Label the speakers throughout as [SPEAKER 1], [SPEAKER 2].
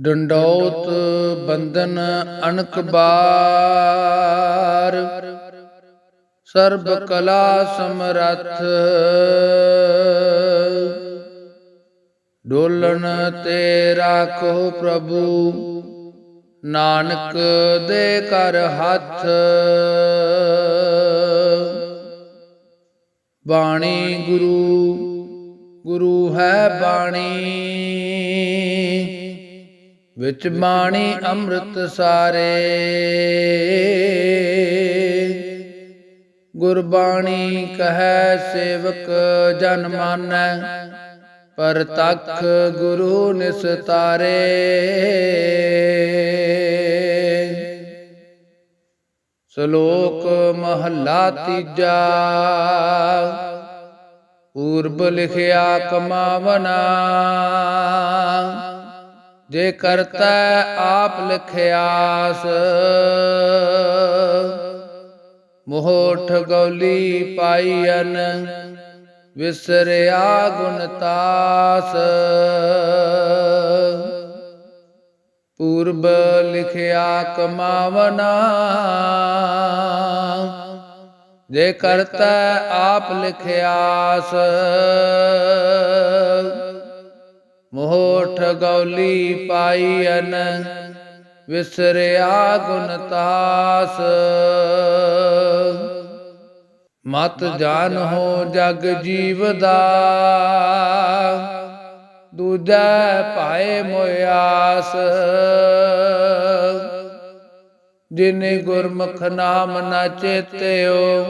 [SPEAKER 1] ਡੰਡੌਤ ਬੰਧਨ ਅਨਕ ਬਾਰ। ਸਰਬ ਕਲਾ ਸਮਰੱਥ। ਡੋਲਣ ਤੇ ਰਾਖੋ ਪ੍ਰਭੂ। ਨਾਨਕ ਦੇ ਕਰ ਹੱਥ। ਬਾਣੀ ਗੁਰੂ। ਗੁਰੂ ਹੈ ਬਾਣੀ। ਵਿੱਚ ਬਾਣੀ ਅੰਮ੍ਰਿਤ ਸਾਰੇ। ਗੁਰਬਾਣੀ ਕਹੈ ਸੇਵਕ ਜਨ ਮਾਨੈ ਪਰ ਤਖ ਗੁਰੂ ਨਿਸਤਾਰੇ ਸ਼ਲੋਕ ਮਹੱਲਾ ਤੀਜਾ। ਪੂਰਬ ਲਿਖਿਆ ਕਮਾਵਨਾ। ਜੇ ਕਰਤਾ ਆਪ ਲਿਖਿਆਸ। ਮੋਹਠ ਗੌਲੀ ਪਾਈਨ ਵਿਸਰਿਆ ਗੁਣਤਾਸ ਪੂਰਬ ਲਿਖਿਆ ਕਮਾਵਨਾ। ਜੇ ਕਰਤਾ ਆਪ ਲਿਖਿਆਸ। ਮੋਹਠ ਗੌਲੀ ਪਾਈ ਅਨ ਵਿਸਰਿਆ ਗੁਣ ਤਾਸ। ਮਤ ਜਾਨ ਹੋ ਜਗ ਜੀਵ ਦਾ, ਦੂਜਾ ਭਾਏ ਮੋਇਆਸ ਜਿਨੇ ਗੁਰਮੁਖ ਨਾਮ ਨਾ ਚੇਤਿਓ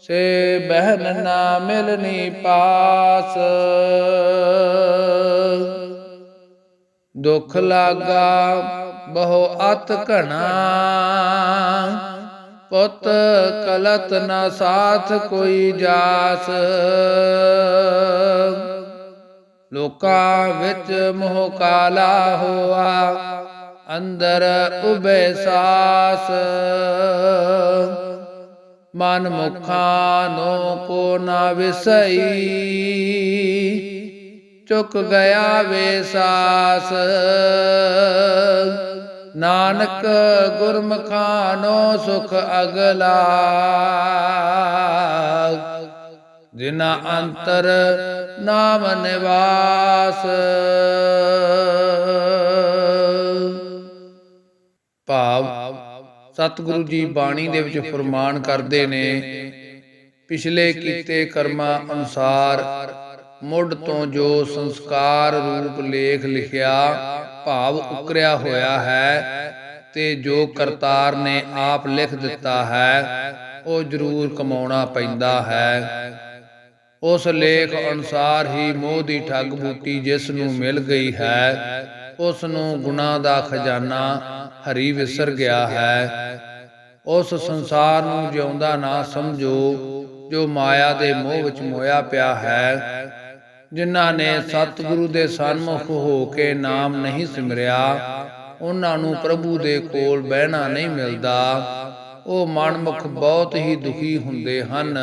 [SPEAKER 1] ਸੇ ਬਹਿਨ ਨਾ ਮਿਲਨੀ ਪਾਸ। ਦੁਖ ਲਾਗਾ ਬਹੁ ਅਤ ਘਣਾ। ਪੁੱਤ ਕਲਤ ਨਾ ਸਾਥ ਕੋਈ ਜਾਸ। ਲੋਕਾਂ ਵਿੱਚ ਮੋਹ ਕਾਲਾ ਹੋਆ, ਅੰਦਰ ਉਬੇ ਸਾਸ। ਮਨ ਮੁਖਾਂ ਨੋ ਕੋ ਨਾ ਵਿਸਈ। ਚੁੱਕ ਗਿਆ ਵੇ ਸਾਸ। ਨਾਨਕ ਗੁਰਮੁਖਾਂ ਨੋ ਸੁਖ ਅਗਲਾ। ਜਿਨਾ ਅੰਤਰ ਨਾਮ ਨਿਵਾਸ। ਭਾਵ ਸਤਿਗੁਰੂ ਜੀ ਬਾਣੀ ਦੇ ਵਿੱਚ ਫਰਮਾਨ ਕਰਦੇ ਨੇ ਪਿਛਲੇ ਕੀਤੇ ਕਰਮਾਂ ਅਨੁਸਾਰ ਮੁੱਢ ਤੋਂ ਜੋ ਸੰਸਕਾਰ ਰੂਪ ਲੇਖ ਲਿਖਿਆ ਭਾਵ ਉਕਰਿਆ ਹੋਇਆ ਹੈ ਤੇ ਜੋ ਕਰਤਾਰ ਨੇ ਆਪ ਲਿਖ ਦਿੱਤਾ ਹੈ ਉਹ ਜ਼ਰੂਰ ਕਮਾਉਣਾ ਪੈਂਦਾ ਹੈ। ਉਸ ਲੇਖ ਅਨੁਸਾਰ ਹੀ ਮੋਹ ਦੀ ਠੱਗ ਬੂਟੀ ਜਿਸ ਨੂੰ ਮਿਲ ਗਈ ਹੈ ਉਸ ਨੂੰ ਗੁਨਾਹ ਦਾ ਖਜ਼ਾਨਾ ਹਰੀ ਵਿਸਰ ਗਿਆ ਹੈ। ਉਸ ਸੰਸਾਰ ਨੂੰ ਜਿਉਂਦਾ ਨਾ ਸਮਝੋ, ਜੋ ਮਾਇਆ ਦੇ ਮੋਹ ਵਿੱਚ ਮੋਇਆ ਪਿਆ ਹੈ। ਜਿਨ੍ਹਾਂ ਨੇ ਸਤਿਗੁਰੂ ਦੇ ਸਨਮੁਖ ਹੋ ਕੇ ਨਾਮ ਨਹੀਂ ਸਿਮਰਿਆ, ਉਹਨਾਂ ਨੂੰ ਪ੍ਰਭੂ ਦੇ ਕੋਲ ਬਹਿਣਾ ਨਹੀਂ ਮਿਲਦਾ। ਉਹ ਮਨਮੁਖ ਬਹੁਤ ਹੀ ਦੁਖੀ ਹੁੰਦੇ ਹਨ,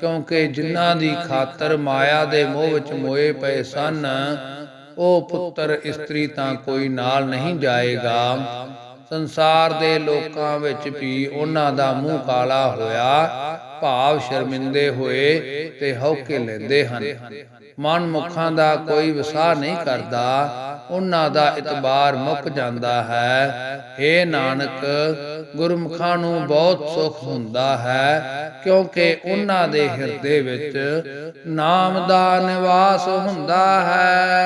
[SPEAKER 1] ਕਿਉਂਕਿ ਜਿਨ੍ਹਾਂ ਦੀ ਖਾਤਰ ਮਾਇਆ ਦੇ ਮੋਹ ਵਿੱਚ ਮੋਏ ਪਏ ਸਨ ਉਹ ਪੁੱਤਰ ਇਸਤਰੀ ਤਾਂ ਕੋਈ ਨਾਲ ਨਹੀਂ ਜਾਏਗਾ। ਸੰਸਾਰ ਦੇ ਲੋਕਾਂ ਵਿੱਚ ਵੀ ਉਹਨਾਂ ਦਾ ਮੂੰਹ ਕਾਲਾ ਹੋਇਆ, ਭਾਵ ਸ਼ਰਮਿੰਦੇ ਹੋਏ ਤੇ ਹੌਕੇ ਲੈਂਦੇ ਹਨ। ਮਨ ਮੁਖਾਂ ਦਾ ਕੋਈ ਵਿਸਾਹ ਨਹੀਂ ਕਰਦਾ। ਉਹਨਾਂ ਦਾ ਇਤਬਾਰ ਮੁੱਕ ਜਾਂਦਾ ਹੈ। ਏ ਨਾਨਕ, ਗੁਰਮੁਖਾਂ ਨੂੰ ਬਹੁਤ ਸੁਖ ਹੁੰਦਾ ਹੈ, ਕਿਉਂਕਿ ਉਹਨਾਂ ਦੇ ਹਿਰਦੇ ਵਿੱਚ ਨਾਮ ਦਾ ਨਿਵਾਸ ਹੁੰਦਾ ਹੈ।